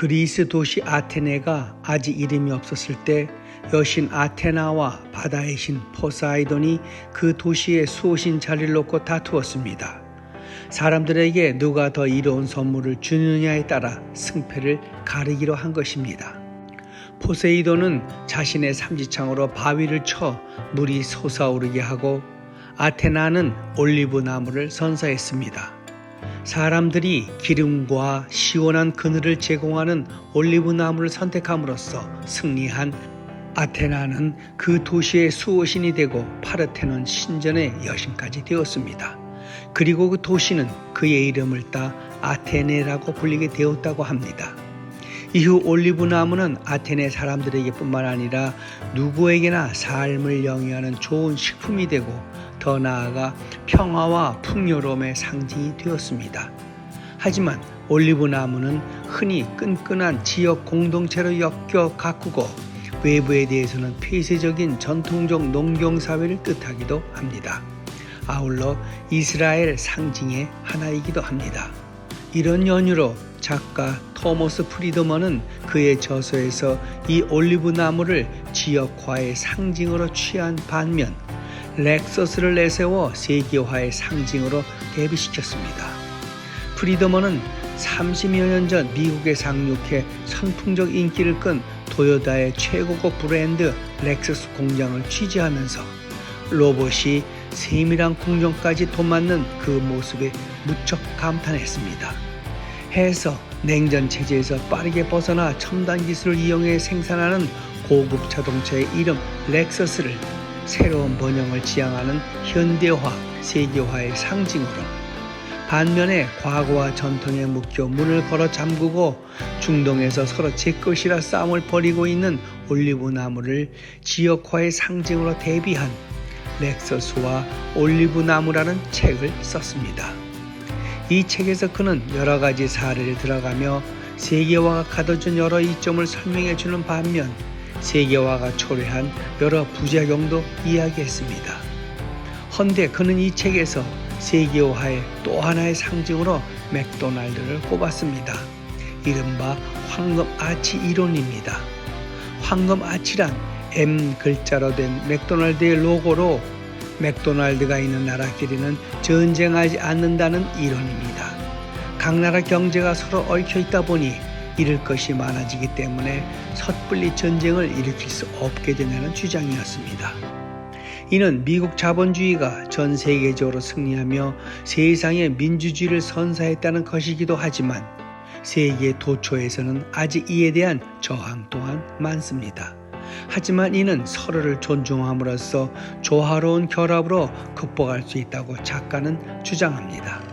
그리스 도시 아테네가 아직 이름이 없었을 때 여신 아테나와 바다의 신 포사이돈이 그 도시의 수호신 자리를 놓고 다투었습니다. 사람들에게 누가 더 이로운 선물을 주느냐에 따라 승패를 가리기로 한 것입니다. 포세이돈은 자신의 삼지창으로 바위를 쳐 물이 솟아오르게 하고 아테나는 올리브 나무를 선사했습니다. 사람들이 기름과 시원한 그늘을 제공하는 올리브 나무를 선택함으로써 승리한 아테나는 그 도시의 수호신이 되고 파르테논 신전의 여신까지 되었습니다. 그리고 그 도시는 그의 이름을 따 아테네라고 불리게 되었다고 합니다. 이후 올리브 나무는 아테네 사람들에게 뿐만 아니라 누구에게나 삶을 영위하는 좋은 식품이 되고 더 나아가 평화와 풍요로움의 상징이 되었습니다. 하지만 올리브 나무는 흔히 끈끈한 지역 공동체로 엮여 가꾸고 외부에 대해서는 폐쇄적인 전통적 농경사회를 뜻하기도 합니다. 아울러 이스라엘 상징의 하나이기도 합니다. 이런 연유로 작가 토머스 프리드먼은 그의 저서에서 이 올리브 나무를 지역화의 상징으로 취한 반면 렉서스를 내세워 세계화의 상징으로 대비시켰습니다. 프리드먼은 30여 년 전 미국에 상륙해 선풍적 인기를 끈 도요다의 최고급 브랜드 렉서스 공장을 취재하면서 로봇이 세밀한 공정까지 도맡는 그 모습에 무척 감탄했습니다. 해서 냉전 체제에서 빠르게 벗어나 첨단 기술을 이용해 생산하는 고급 자동차의 이름 렉서스를 새로운 번영을 지향하는 현대화, 세계화의 상징으로 반면에 과거와 전통에 묶여 문을 걸어 잠그고 중동에서 서로 제 것이라 싸움을 벌이고 있는 올리브 나무를 지역화의 상징으로 대비한 렉서스와 올리브 나무라는 책을 썼습니다. 이 책에서 그는 여러 가지 사례를 들어가며 세계화가 가둬준 여러 이점을 설명해 주는 반면 세계화가 초래한 여러 부작용도 이야기했습니다. 헌데 그는 이 책에서 세계화의 또 하나의 상징으로 맥도날드를 꼽았습니다. 이른바 황금 아치 이론입니다. 황금 아치란 M 글자로 된 맥도날드의 로고로 맥도날드가 있는 나라끼리는 전쟁하지 않는다는 이론입니다. 각 나라 경제가 서로 얽혀 있다 보니 잃을 것이 많아지기 때문에 섣불리 전쟁을 일으킬 수 없게 된다는 주장이었습니다. 이는 미국 자본주의가 전 세계적으로 승리하며 세상의 민주주의를 선사했다는 것이기도 하지만 세계 도처에서는 아직 이에 대한 저항 또한 많습니다. 하지만 이는 서로를 존중함으로써 조화로운 결합으로 극복할 수 있다고 작가는 주장합니다.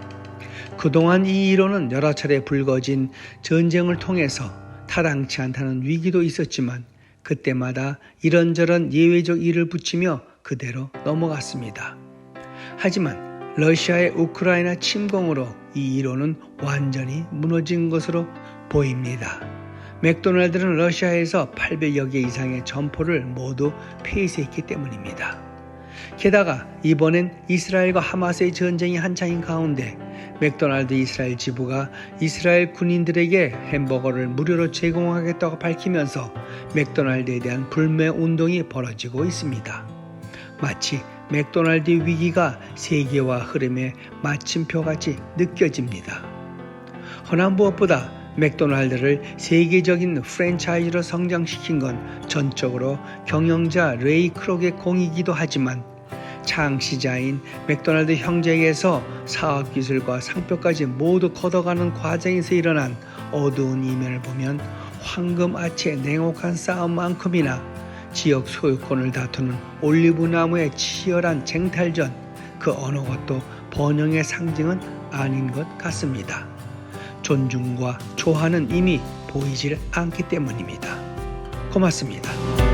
그동안 이 이론은 여러 차례 불거진 전쟁을 통해서 타당치 않다는 위기도 있었지만 그때마다 이런저런 예외적 일을 붙이며 그대로 넘어갔습니다. 하지만 러시아의 우크라이나 침공으로 이 이론은 완전히 무너진 것으로 보입니다. 맥도날드는 러시아에서 800여 개 이상의 점포를 모두 폐쇄했기 때문입니다. 게다가 이번엔 이스라엘과 하마스의 전쟁이 한창인 가운데 맥도날드 이스라엘 지부가 이스라엘 군인들에게 햄버거를 무료로 제공하겠다고 밝히면서 맥도날드에 대한 불매 운동이 벌어지고 있습니다. 마치 맥도날드 위기가 세계화 흐름의 마침표같이 느껴집니다. 허나 무엇보다 맥도날드를 세계적인 프랜차이즈로 성장시킨 건 전적으로 경영자 레이 크록의 공이기도 하지만 창시자인 맥도날드 형제에게서 사업 기술과 상표까지 모두 걷어가는 과정에서 일어난 어두운 이면을 보면 황금 아치의 냉혹한 싸움만큼이나 지역 소유권을 다투는 올리브 나무의 치열한 쟁탈전 그 어느 것도 번영의 상징은 아닌 것 같습니다. 존중과 조화는 이미 보이질 않기 때문입니다. 고맙습니다.